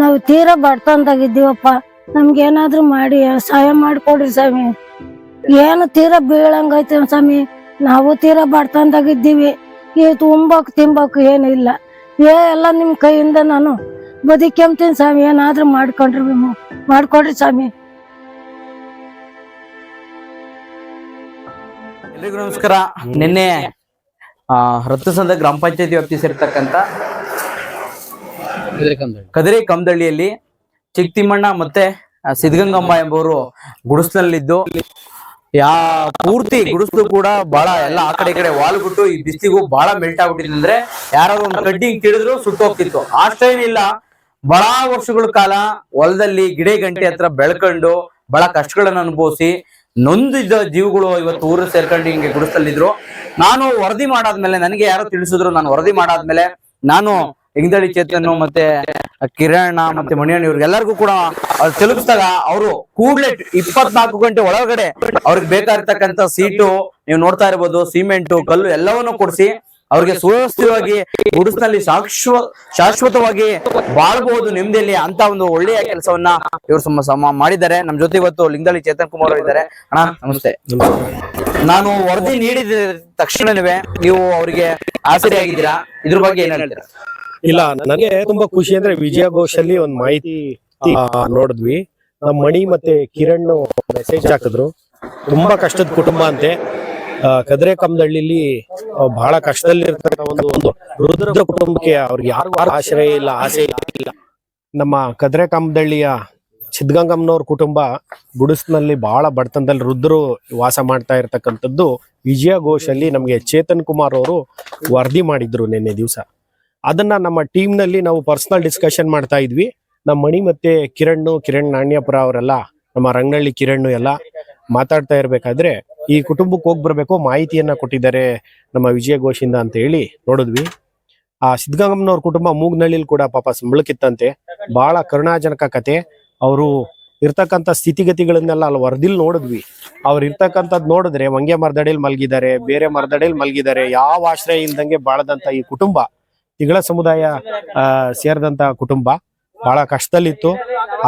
ನಾವು ತೀರಾ ಬಡ್ತಂದಾಗಿದ್ದೀವಪ್ಪ ನಮ್ಗೆ ಏನಾದ್ರು ಮಾಡಿ ಸಹಾಯ ಮಾಡಿಕೊಡ್ರಿ ಸ್ವಾಮಿ. ಏನು ತೀರಾ ಬೀಳಂಗೈತೆ ಸ್ವಾಮಿ. ನಾವು ತೀರಾ ಇದ್ದೀವಿ ಈ ತುಂಬಕ್ ತಿಂಬಕ್ ಇಲ್ಲ. ಏ ಎಲ್ಲ ನಿಮ್ ಕೈಯಿಂದ ನಾನು ಬದುಕೆಂತೀನಿ ಸ್ವಾಮಿ. ಏನಾದ್ರೂ ಮಾಡ್ಕೊಂಡ್ರಿ ಮಾಡ್ಕೊಡ್ರಿ ಸ್ವಾಮಿ. ಎಲ್ರಿಗೂ ನಮಸ್ಕಾರ. ನಿನ್ನೆ ಆ, ರತ್ನಸಂದ್ರ ಗ್ರಾಮ ಪಂಚಾಯತಿ ವ್ಯಾಪ್ತಿ ಸೇರ್ತಕ್ಕಂತ ಕದಿರಿ ಕಮದಳ್ಳಿಯಲ್ಲಿ ಚಿಕ್ಕ ತಿಮ್ಮಣ್ಣ ಮತ್ತೆ ಸಿದ್ಧಗಂಗಮ್ಮ ಎಂಬವರು ಗುಡಿಸ್ನಲ್ಲಿದ್ದು, ಯಾ, ಪೂರ್ತಿ ಗುಡಿಸ್ಲು ಕೂಡ ಬಹಳ ಎಲ್ಲ ಆ ಕಡೆ ಈ ಕಡೆ ವಾಲ್ಬಿಟ್ಟು ಈ ಬಿಸಿಲಿಗೂ ಬಹಳ ಮೆಲ್ಟ್ ಆಗ್ಬಿಟ್ಟಿದೆ ಅಂದ್ರೆ ಯಾರಾದ್ರು ಒಂದು ಕಡ್ಡಿ ತಿಳಿದ್ರು ಸುಟ್ಟು ಹೋಗ್ತಿತ್ತು. ಅಷ್ಟೇನಿಲ್ಲ, ಬಹಳ ವರ್ಷಗಳ ಕಾಲ ಹೊಲದಲ್ಲಿ ಗಿಡ ಗಂಟೆ ಹತ್ರ ಬೆಳ್ಕೊಂಡು ಬಹಳ ಕಷ್ಟಗಳನ್ನ ಅನುಭವಿಸಿ ನೊಂದಿದ್ದ ಜೀವಗಳು ಇವತ್ತು ಊರು ಸೇರ್ಕೊಂಡು ಹಿಂಗೆ ಗುಡಿಸಲಿದ್ರು ನಾನು ವರದಿ ಮಾಡಾದ್ಮೇಲೆ, ನನಗೆ ಯಾರೋ ತಿಳಿಸಿದ್ರು, ನಾನು ವರದಿ ಮಾಡಾದ್ಮೇಲೆ, ನಾನು ಇಂಗದಳಿ ಚೇತನ್ ಮತ್ತೆ ಕಿರಣ ಮತ್ತೆ ಮಣಿಯಣ್ಣ ಇವ್ರಿಗೆಲ್ಲರಿಗೂ ಕೂಡ ಅವ್ರು ತಲುಪಿಸಿದಾಗ ಅವರು ಕೂಡ್ಲೆ ಇಪ್ಪತ್ನಾಲ್ಕು ಗಂಟೆ ಒಳಗಡೆ ಅವ್ರಿಗೆ ಬೇಕಾಗಿರ್ತಕ್ಕಂಥ ಸೀಟು ನೀವು ನೋಡ್ತಾ ಇರ್ಬೋದು, ಸಿಮೆಂಟು, ಕಲ್ಲು ಎಲ್ಲವನ್ನೂ ಕೊಡಿಸಿ ಅವ್ರಿಗೆ ಸುವ್ಯವಸ್ಥಿತವಾಗಿ ಗುಡಿಸ್ನಲ್ಲಿ ಶಾಶ್ವ ಶಾಶ್ವತವಾಗಿ ಬಾಳ್ಬಹುದು ನೆಮ್ಮದಿಯಲ್ಲಿ ಅಂತ ಒಂದು ಒಳ್ಳೆಯ ಕೆಲಸವನ್ನ ಇವರು ಸಮ ಮಾಡಿದ್ದಾರೆ. ನಮ್ ಜೊತೆ ಇವತ್ತು ಲಿಂಗದಳ್ಳಿ ಚೇತನ್ ಕುಮಾರ್ ಇದ್ದಾರೆ. ಅಣ್ಣ, ನಮಸ್ತೆ. ನಾನು ವರದಿ ನೀಡಿದ ತಕ್ಷಣವೇ ನೀವು ಅವರಿಗೆ ಆಸರಿಯಾಗಿದ್ದೀರಾ ಇದ್ರ ಬಗ್ಗೆ ಏನ್ ಹೇಳ್ತೀರಾ? ಇಲ್ಲ, ನನಗೆ ತುಂಬಾ ಖುಷಿ ಅಂದ್ರೆ ವಿಜಯ ಘೋಷಲ್ಲಿ ಒಂದ್ ಮಾಹಿತಿ ನೋಡಿದ್ವಿ. ನಮ್ಮ ಮಣಿ ಮತ್ತೆ ಕಿರಣ್ ಮೆಸೇಜ್ ಹಾಕಿದ್ರು. ತುಂಬಾ ಕಷ್ಟದ ಕುಟುಂಬ ಅಂತೆ. ಕದ್ರೆ ಕಮ್ದಳ್ಳಿಲಿ ಬಹಳ ಕಷ್ಟದಲ್ಲಿರ್ತಕ್ಕಂಥ ಒಂದು ಒಂದು ವೃದ್ಧ ಕುಟುಂಬಕ್ಕೆ ಅವ್ರಿಗೆ ಯಾರು ಆಶ್ರಯ ಇಲ್ಲ, ಆಸೆ ಇಲ್ಲ. ನಮ್ಮ ಕದ್ರೆ ಕಮ್ದಳ್ಳಿಯ ಕುಟುಂಬ ಗುಡಿಸ್ನಲ್ಲಿ ಬಹಳ ಬಡತನದಲ್ಲಿ ರುದ್ರು ವಾಸ ಮಾಡ್ತಾ ಇರ್ತಕ್ಕಂಥದ್ದು ವಿಜಯ ಘೋಷಲ್ಲಿ ನಮಗೆ ಚೇತನ್ ಕುಮಾರ್ ಅವರು ವರದಿ ಮಾಡಿದ್ರು ನಿನ್ನೆ ದಿವಸ. ಅದನ್ನ ನಮ್ಮ ಟೀಮ್ನಲ್ಲಿ ನಾವು ಪರ್ಸನಲ್ ಡಿಸ್ಕಷನ್ ಮಾಡ್ತಾ ಇದ್ವಿ. ನಮ್ಮ ಮಣಿ ಮತ್ತೆ ಕಿರಣ್ ಕಿರಣ್ ನಾಣ್ಯಪುರ ಅವರೆಲ್ಲ, ನಮ್ಮ ರಂಗನಹಳ್ಳಿ ಕಿರಣ್ ಎಲ್ಲ ಮಾತಾಡ್ತಾ ಇರ್ಬೇಕಾದ್ರೆ ಈ ಕುಟುಂಬಕ್ಕೆ ಹೋಗಿ ಬರಬೇಕು, ಮಾಹಿತಿಯನ್ನ ಕೊಟ್ಟಿದ್ದಾರೆ ನಮ್ಮ ವಿಜಯ ಘೋಷಿಂದ ಅಂತ ಹೇಳಿ ನೋಡಿದ್ವಿ. ಆ ಸಿದ್ಧಗಂಗಮ್ಮನವ್ರ ಕುಟುಂಬ ಮೂಗ್ನಳ್ಳಿಲಿ ಕೂಡ ಪಾಪ ಸಂಬಳಕ್ಕಿತ್ತಂತೆ. ಬಹಳ ಕರುಣಾಜನಕ ಕತೆ. ಅವರು ಇರ್ತಕ್ಕಂಥ ಸ್ಥಿತಿಗತಿಗಳನ್ನೆಲ್ಲ ಅಲ್ಲಿ ವರದಿಲ್ ನೋಡಿದ್ವಿ. ಅವ್ರು ಇರ್ತಕ್ಕಂಥದ್ ನೋಡಿದ್ರೆ ವಂಗೆ ಮರದಡಿಯಲ್ಲಿ ಮಲಗಿದ್ದಾರೆ, ಬೇರೆ ಮರದಡಿಯಲ್ಲಿ ಮಲಗಿದ್ದಾರೆ, ಯಾವ ಆಶ್ರಯ ಇಲ್ದಂಗೆ ಬಾಳದಂತ ಈ ಕುಟುಂಬ ತಿಗಳ ಸಮುದಾಯ ಸೇರಿದಂತ ಕುಟುಂಬ ಬಹಳ ಕಷ್ಟದಲ್ಲಿತ್ತು.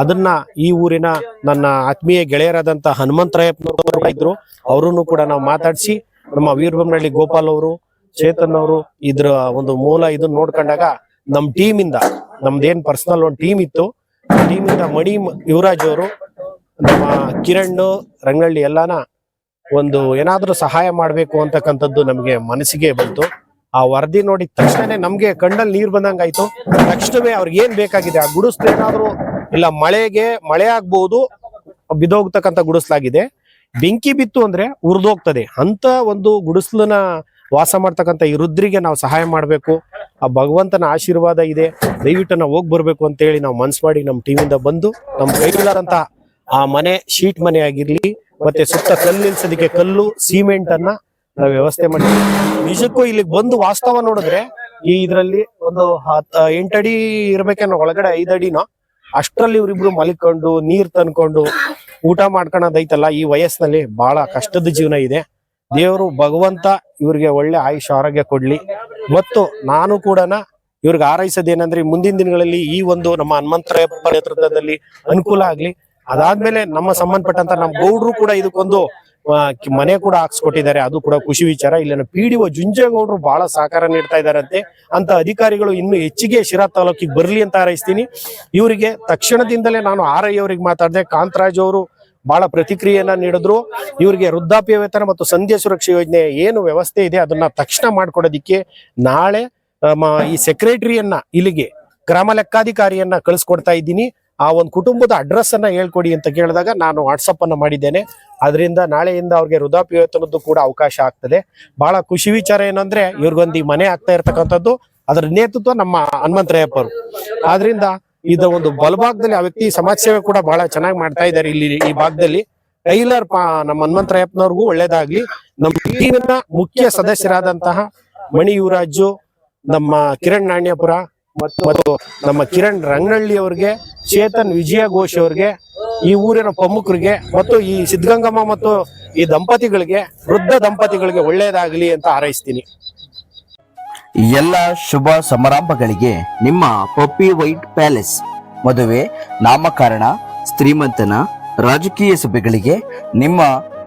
ಅದನ್ನ ಈ ಊರಿನ ನನ್ನ ಆತ್ಮೀಯ ಗೆಳೆಯರಾದಂತ ಹನುಮಂತರಾಯಪ್ಪನವರು ಇದ್ರು. ಅವರನ್ನು ಕೂಡ ನಾವು ಮಾತಾಡಿಸಿ, ನಮ್ಮ ವೀರಭಮ್ನಹಳ್ಳಿ ಗೋಪಾಲ್ ಅವರು, ಚೇತನ್ ಅವರು ಇದ್ರ ಒಂದು ಮೂಲ ಇದನ್ನ ನೋಡ್ಕೊಂಡಾಗ ನಮ್ ಟೀಮ್ ಇಂದ, ನಮ್ದೇನ್ ಪರ್ಸನಲ್ ಒಂದು ಟೀಮ್ ಇತ್ತು. ಟೀಮ್ ಇಂದ ಮಣಿ ಯುವರಾಜ್ ಅವರು, ನಮ್ಮ ಕಿರಣ್, ರಂಗಳ್ಳಿ ಎಲ್ಲಾನ ಒಂದು ಏನಾದ್ರೂ ಸಹಾಯ ಮಾಡ್ಬೇಕು ಅಂತಕ್ಕಂಥದ್ದು ನಮಗೆ ಮನಸ್ಸಿಗೆ ಬಂತು. ಆ ವರದಿ ನೋಡಿದ ತಕ್ಷಣನೇ ನಮ್ಗೆ ಕಣ್ಣಲ್ಲಿ ನೀರ್ ಬಂದಂಗಾಯ್ತು. ತಕ್ಷಣವೇ ಅವ್ರಿಗೆ ಏನ್ ಬೇಕಾಗಿದೆ? ಆ ಗುಡಿಸ್ಲು ಏನಾದ್ರು ಇಲ್ಲ, ಮಳೆಗೆ ಮಳೆ ಆಗ್ಬಹುದು ಬಿದ್ದೋಗ್ತಕ್ಕಂತ ಗುಡಿಸ್ಲಾಗಿದೆ. ಬೆಂಕಿ ಬಿತ್ತು ಅಂದ್ರೆ ಉರಿದೋಗ್ತದೆ. ಅಂತ ಒಂದು ಗುಡಿಸ್ಲನ್ನ ವಾಸ ಮಾಡ್ತಕ್ಕಂಥ ಈ ರುದ್ರಿಗೆ ನಾವು ಸಹಾಯ ಮಾಡಬೇಕು. ಆ ಭಗವಂತನ ಆಶೀರ್ವಾದ ಇದೆ. ದಯವಿಟ್ಟು ನಾವು ಹೋಗಿ ಬರಬೇಕು ಅಂತ ಹೇಳಿ ನಾವು ಮನ್ಸು ಮಾಡಿ ನಮ್ಮ ಟೀಮಿಂದ ಬಂದು, ನಮ್ಮ ಅಂತ ಆ ಮನೆ, ಶೀಟ್ ಮನೆ ಆಗಿರ್ಲಿ, ಮತ್ತೆ ಸುತ್ತ ಕಲ್ಲು ನಿಲ್ಸೋದಕ್ಕೆ ಕಲ್ಲು ಸಿಮೆಂಟ್ ಅನ್ನ ವ್ಯವಸ್ಥೆ ಮಾಡಿ. ನಿಜಕ್ಕೂ ಇಲ್ಲಿಗೆ ಬಂದು ವಾಸ್ತವ ನೋಡಿದ್ರೆ ಈ ಇದ್ರಲ್ಲಿ ಒಂದು ಎಂಟಡಿ ಇರ್ಬೇಕೇನೋ ಒಳಗಡೆ ಅಡಿನೋ, ಅಷ್ಟ್ರಲ್ಲಿ ಇವ್ರಿಬ್ರು ಮಲಿಕೊಂಡು, ನೀರ್ ತಂದ್ಕೊಂಡು ಊಟ ಮಾಡ್ಕೊಳೋದೈತಲ್ಲ, ಈ ವಯಸ್ಸಿನಲ್ಲಿ ಬಹಳ ಕಷ್ಟದ ಜೀವನ ಇದೆ. ದೇವರು ಭಗವಂತ ಇವ್ರಿಗೆ ಒಳ್ಳೆ ಆಯುಷ್, ಆರೋಗ್ಯ ಕೊಡ್ಲಿ. ಮತ್ತು ನಾನು ಕೂಡ ಇವ್ರಿಗೆ ಹಾರೈಸೋದೇನಂದ್ರೆ ಮುಂದಿನ ದಿನಗಳಲ್ಲಿ ಈ ಒಂದು ನಮ್ಮ ಹನುಮಂತರಾಯಪ್ಪ ನೇತೃತ್ವದಲ್ಲಿ ಅನುಕೂಲ ಆಗ್ಲಿ. ಅದಾದ್ಮೇಲೆ ನಮ್ಮ ಸಂಬಂಧಪಟ್ಟಂತ ನಮ್ಮ ಗೌಡ್ರು ಕೂಡ ಇದಕ್ಕೊಂದು ಮನೆ ಕೂಡ ಹಾಕ್ಸ್ಕೊಟ್ಟಿದ್ದಾರೆ. ಅದು ಕೂಡ ಖುಷಿ ವಿಚಾರ. ಇಲ್ಲಿನ ಪಿ ಡಿ ಒ ಜುಂಜೇಗೌಡರು ಬಹಳ ಸಹಕಾರ ನೀಡ್ತಾ ಇದ್ದಾರಂತೆ. ಅಂತ ಅಧಿಕಾರಿಗಳು ಇನ್ನು ಹೆಚ್ಚಿಗೆ ಶಿರಾ ತಾಲೂಕಿಗೆ ಬರ್ಲಿ ಅಂತ ಹಾರೈಸ್ತೀನಿ. ಇವರಿಗೆ ತಕ್ಷಣದಿಂದಲೇ ನಾನು ಆರ್ ಐ ಅವರಿಗೆ ಮಾತಾಡಿದೆ. ಕಾಂತರಾಜ್ ಅವರು ಬಹಳ ಪ್ರತಿಕ್ರಿಯೆಯನ್ನ ನೀಡಿದ್ರು. ಇವರಿಗೆ ವೃದ್ಧಾಪ್ಯ ವೇತನ ಮತ್ತು ಸಂಧ್ಯಾ ಸುರಕ್ಷಾ ಯೋಜನೆ ಏನು ವ್ಯವಸ್ಥೆ ಇದೆ ಅದನ್ನ ತಕ್ಷಣ ಮಾಡ್ಕೊಡೋದಿಕ್ಕೆ ನಾಳೆ ಈ ಸೆಕ್ರೆಟರಿಯನ್ನ ಇಲ್ಲಿಗೆ ಗ್ರಾಮ ಲೆಕ್ಕಾಧಿಕಾರಿಯನ್ನ ಕಳಿಸ್ಕೊಡ್ತಾ ಇದ್ದೀನಿ. ಆ ಒಂದು ಕುಟುಂಬದ ಅಡ್ರೆಸ್ ಅನ್ನ ಹೇಳ್ಕೊಡಿ ಅಂತ ಕೇಳಿದಾಗ ನಾನು ವಾಟ್ಸಪ್ ಅನ್ನ ಮಾಡಿದ್ದೇನೆ. ಅದರಿಂದ ನಾಳೆಯಿಂದ ಅವ್ರಿಗೆ ವೃದ್ಧಾಪ್ಯವೇತನದ್ದು ಕೂಡ ಅವಕಾಶ ಆಗ್ತದೆ. ಬಹಳ ಖುಷಿ ವಿಚಾರ ಏನಂದ್ರೆ ಇವ್ರಿಗೊಂದು ಈ ಮನೆ ಆಗ್ತಾ ಇರ್ತಕ್ಕಂಥದ್ದು ಅದರ ನೇತೃತ್ವ ನಮ್ಮ ಹನುಮಂತರಾಯಪ್ಪ ಅವರು ಆದ್ರಿಂದ ಇದ ಒಂದು ಬಲಭಾಗದಲ್ಲಿ ಆ ವ್ಯಕ್ತಿ ಸಮಾಜ ಸೇವೆ ಕೂಡ ಬಹಳ ಚೆನ್ನಾಗಿ ಮಾಡ್ತಾ ಇದ್ದಾರೆ ಇಲ್ಲಿ ಈ ಭಾಗದಲ್ಲಿ. ಟೈಲರ್ ನಮ್ಮ ಹನುಮಂತರಾಯಪ್ಪನವ್ರಿಗೂ ಒಳ್ಳೇದಾಗ್ಲಿ. ನಮ್ಮ ಟೀಮಿನ ಮುಖ್ಯ ಸದಸ್ಯರಾದಂತಹ ಮಣಿ ಯುವರಾಜು ನಮ್ಮ ಕಿರಣ್ ನಾಣ್ಯಪುರ ಮತ್ತು ನಮ್ಮ ಕಿರಣ್ ರಂಗನಹಳ್ಳಿ ಅವರಿಗೆ ಚೇತನ್ ವಿಜಯ ಘೋಷ್ ಅವರಿಗೆ, ಈ ಊರಿನ ಪ್ರಮುಖರಿಗೆ ಮತ್ತು ಈ ಸಿದ್ಧಗಂಗಮ್ಮ ಮತ್ತು ಈ ದಂಪತಿಗಳಿಗೆ, ವೃದ್ಧ ದಂಪತಿಗಳಿಗೆ ಒಳ್ಳೆಯದಾಗಲಿ ಅಂತ ಹಾರೈಸ್ತೀನಿ. ಎಲ್ಲ ಶುಭ ಸಮಾರಂಭಗಳಿಗೆ ನಿಮ್ಮ ಪಪ್ಪಿ ವೈಟ್ ಪ್ಯಾಲೇಸ್ ಮದುವೆ, ನಾಮಕರಣ ಶ್ರೀಮಂತನ ರಾಜಕೀಯ ಸಭೆಗಳಿಗೆ ನಿಮ್ಮ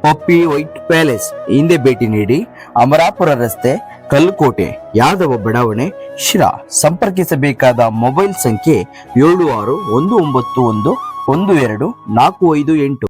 ಪಪ್ಪಿ ವೈಟ್ ಪ್ಯಾಲೇಸ್ ಹಿಂದೆ ಭೇಟಿ ನೀಡಿ. ಅಮರಾಪುರ ರಸ್ತೆ ಕಲ್ಕೋಟೆ ಯಾದವ ಬಡಾವಣೆ, ಶಿರಾ. ಸಂಪರ್ಕಿಸಬೇಕಾದ ಮೊಬೈಲ್ ಸಂಖ್ಯೆ ಏಳು ಆರು ಒಂದು ಒಂಬತ್ತು ಒಂದು ಒಂದು ಎರಡು ನಾಲ್ಕು ಐದು ಎಂಟು.